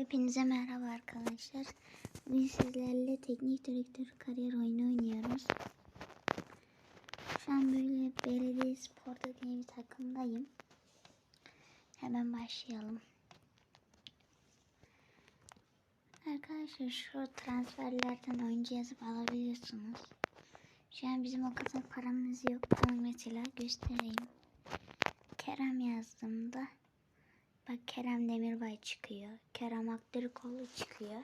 Hepinize merhaba arkadaşlar. Bugün sizlerle teknik direktör kariyer oyunu oynuyoruz. Şu an böyle belediye sporda diye bir takımdayım. Hemen başlayalım. Arkadaşlar şu transferlerden oyuncu yazıp alabiliyorsunuz. Şu an bizim o kadar paramız yok. Ama mesela göstereyim. Kerem yazdığımda Bak Kerem Demirbay çıkıyor. Kerem Aktürkoğlu çıkıyor.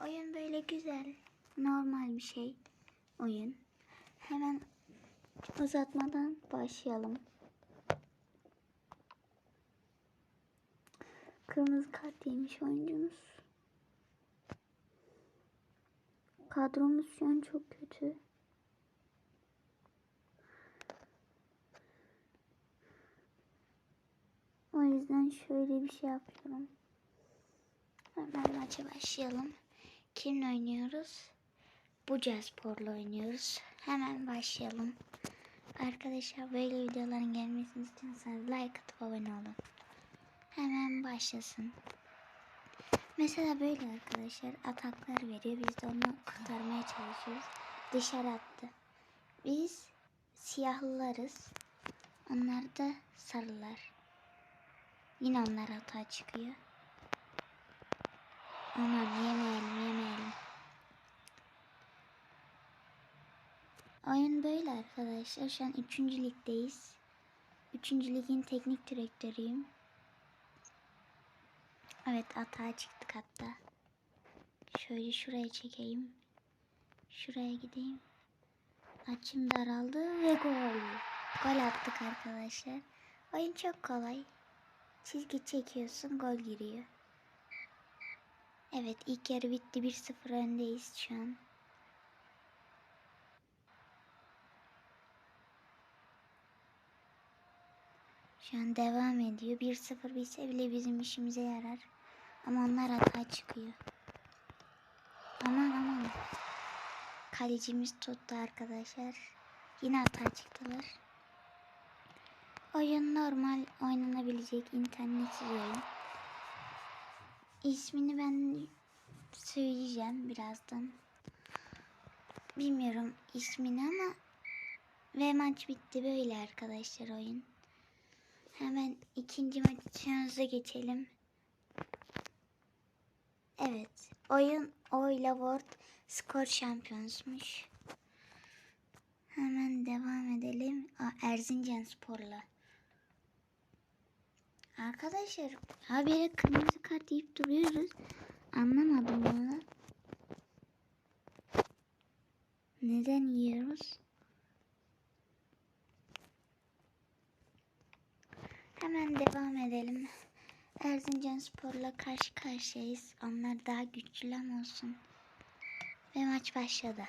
Oyun böyle güzel. Normal bir şey. Oyun. Hemen uzatmadan başlayalım. Kırmızı kart yemiş oyuncumuz. Kadromuz şu an çok kötü. O yüzden şöyle bir şey yapıyorum. Hemen maça başlayalım. Kimle oynuyoruz? Buca Spor'la oynuyoruz. Hemen başlayalım. Arkadaşlar böyle videoların gelmesini istiyorsanız like atıp abone olun. Hemen başlasın. Mesela böyle arkadaşlar ataklar veriyor. Biz de onu kurtarmaya çalışıyoruz. Dışarı attı. Biz siyahlılarız. Onlar da sarılar. Yine onlar hata çıkıyor. Aman yemeyelim yemeyelim. Oyun böyle arkadaşlar. Şu an 3. ligdeyiz. 3. ligin teknik direktörüyüm. Evet hata çıktık hatta. Şöyle şuraya çekeyim. Şuraya gideyim. Açım daraldı ve gol. Gol attık arkadaşlar. Oyun çok kolay. Çizgi çekiyorsun gol giriyor. Evet ilk yarı bitti 1-0 öndeyiz şu an. Şu an devam ediyor. 1-0 bitse bile bizim işimize yarar. Ama onlar hata çıkıyor. Aman aman. Kalecimiz tuttu arkadaşlar. Yine hata çıktılar. Oyun normal oynanabilecek internetsiz oyun. İsmini ben söyleyeceğim birazdan. Bilmiyorum ismini ama ve maç bitti böyle arkadaşlar oyun. Hemen ikinci maçımıza geçelim. Evet. Oyun Oyla World skor şampiyonsmuş. Hemen devam edelim. Aa, Erzincan Spor'la. Arkadaşlar habire kırmızı kart deyip duruyoruz. Anlamadım bunu. Neden yiyoruz? Hemen devam edelim. Erzincan Spor'la karşı karşıyayız. Onlar daha güçlü olsun. Ve maç başladı.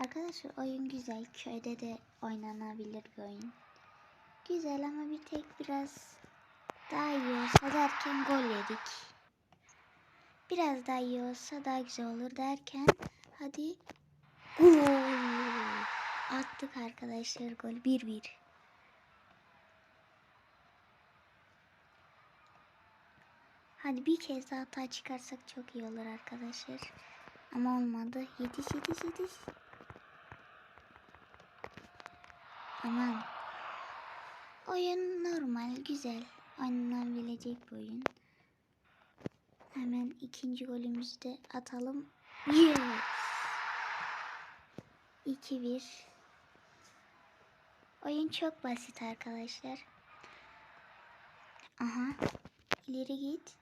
Arkadaşlar oyun güzel. Köyde de oynanabilir bir oyun. Güzel ama bir tek biraz daha iyi olsa derken gol yedik. Biraz daha iyi olsa daha güzel olur derken hadi gol attık arkadaşlar gol 1-1. Hadi bir kez daha hata çıkarsak çok iyi olur arkadaşlar. Ama olmadı. Yetiş yetiş yetiş. Aman. Oyun normal, güzel. Oynanabilecek bir oyun. Hemen ikinci golümüzü de atalım. Yes! 2-1. Oyun çok basit arkadaşlar. Aha. İleri git.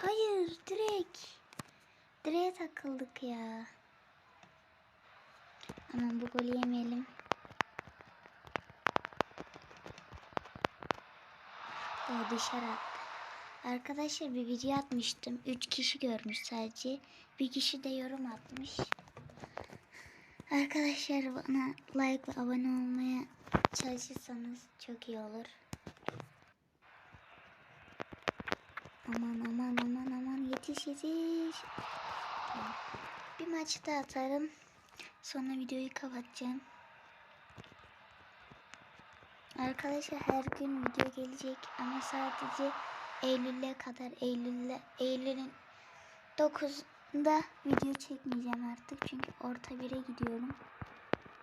Hayır, direkt. Direğe takıldık ya. Aman bu golü yemeyelim. O dışarı attı. Arkadaşlar bir video atmıştım. 3 kişi görmüş sadece. Bir kişi de yorum atmış. Arkadaşlar bana like ve abone olmaya çalışırsanız çok iyi olur. Aman aman aman aman yetiş yetiş. Bir maç daha atarım. Sonra videoyu kapatacağım. Arkadaşlar her gün video gelecek ama sadece Eylül'e kadar Eylül'e Eylül'ün 9'unda video çekmeyeceğim artık çünkü orta 1'e gidiyorum.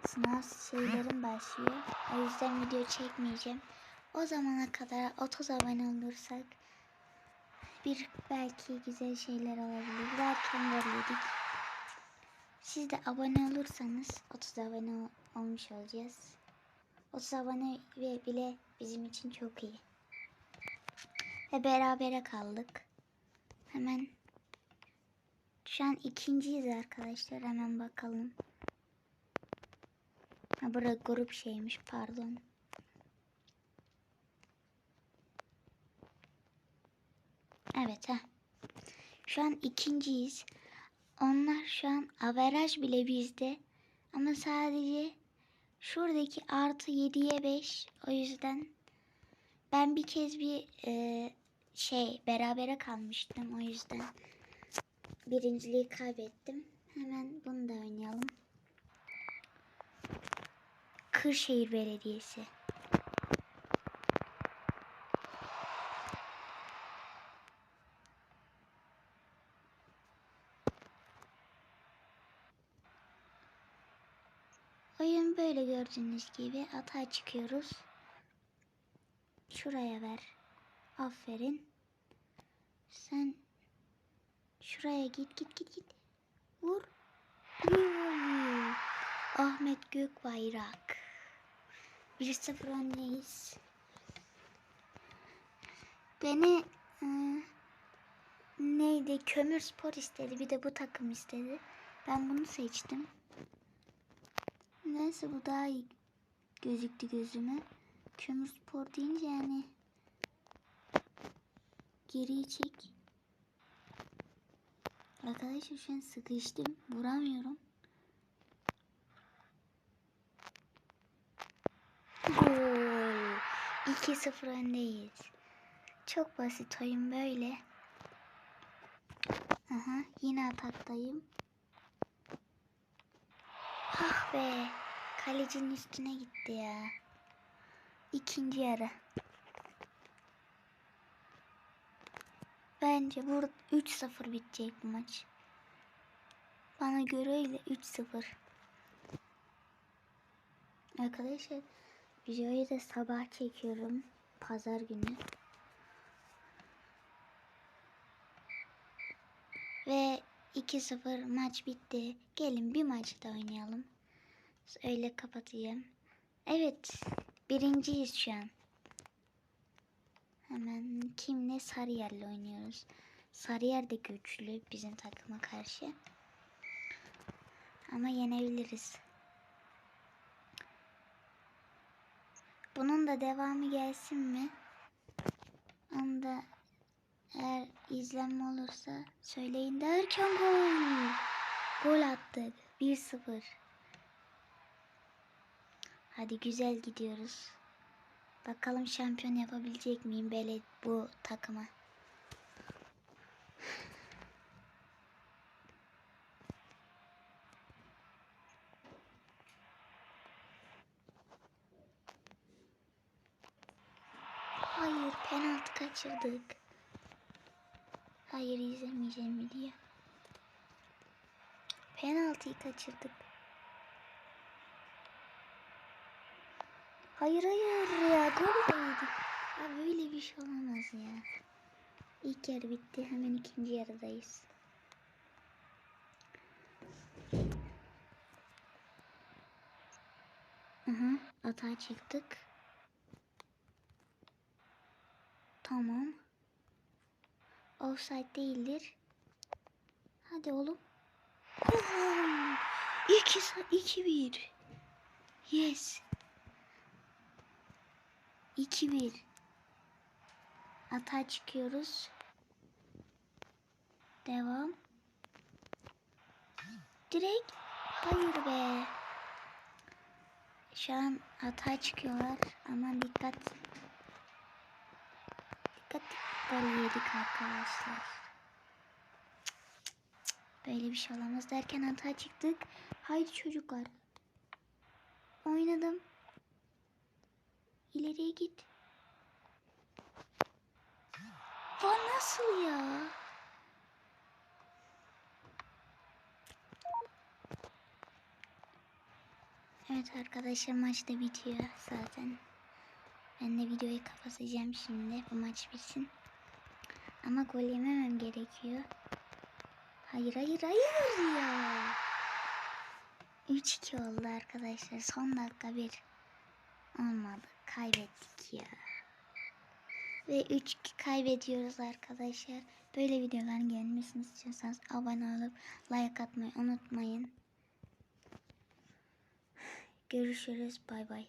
Sınav şeylerim başlıyor. O yüzden video çekmeyeceğim. O zamana kadar 30 abone olursak bir belki güzel şeyler olabilir. Belki yedik. Siz de abone olursanız 30 abone ol- olmuş olacağız. 30 abone ve bile bizim için çok iyi. Ve berabere kaldık. Hemen şu an ikinciyiz arkadaşlar. Hemen bakalım. Ha burada grup şeymiş pardon. Evet ha. Şu an ikinciyiz. Onlar şu an averaj bile bizde. Ama sadece şuradaki artı 7'ye 5. O yüzden ben bir kez bir e, şey berabere kalmıştım. O yüzden birinciliği kaybettim. Hemen bunu da oynayalım. Kırşehir Belediyesi. Oyun böyle gördüğünüz gibi atağa çıkıyoruz. Şuraya ver. Aferin. Sen şuraya git git git git. Vur. Yuh. Ahmet Gökbayrak. 1-0 öndeyiz. Beni e, neydi? Kömür Spor istedi. Bir de bu takım istedi. Ben bunu seçtim. Neyse bu daha iyi gözüktü gözüme. Kömür spor deyince yani geriye çek. Arkadaşlar şu an sıkıştım. Vuramıyorum. Gol. 2-0 öndeyiz. Çok basit oyun böyle. Aha, yine ataktayım. Be. Kalecinin üstüne gitti ya. İkinci yarı. Bence burada 3-0 bitecek bu maç. Bana göre öyle 3-0. Arkadaşlar videoyu da sabah çekiyorum. Pazar günü. Ve 2-0 maç bitti. Gelin bir maç da oynayalım. Öyle kapatayım. Evet. Birinciyiz şu an. Hemen kimle? Sarıyer'le oynuyoruz. Sarıyer de güçlü bizim takıma karşı. Ama yenebiliriz. Bunun da devamı gelsin mi? Onu da eğer izlenme olursa söyleyin derken gol. Gol attık. 1-0. Hadi güzel gidiyoruz. Bakalım şampiyon yapabilecek miyim böyle bu takıma. Hayır penaltı kaçırdık. Hayır izlemeyeceğim video. Penaltıyı kaçırdık. Hayır hayır ya gol yedik. Abi böyle bir şey olamaz ya. İlk yarı bitti hemen ikinci yarıdayız. Aha atağa çıktık. Tamam. Offside değildir. Hadi oğlum. Gol. 2 2 1. Yes. 2-1. Atağa çıkıyoruz. Devam. Direkt. Hayır be. Şu an atağa çıkıyorlar. Aman dikkat. Dikkat. Gol yedik arkadaşlar. Böyle bir şey olamaz derken atağa çıktık. Haydi çocuklar. Oynadım. İleriye git. Lan nasıl ya? Evet arkadaşlar maç da bitiyor zaten. Ben de videoyu kapatacağım şimdi bu maç bitsin. Ama gol yememem gerekiyor. Hayır hayır hayır ya. 3-2 oldu arkadaşlar. Son dakika bir olmadı. Kaybettik ya. Ve 3 kaybediyoruz arkadaşlar. Böyle videoların gelmesini istiyorsanız abone olup like atmayı unutmayın. Görüşürüz. Bay bay.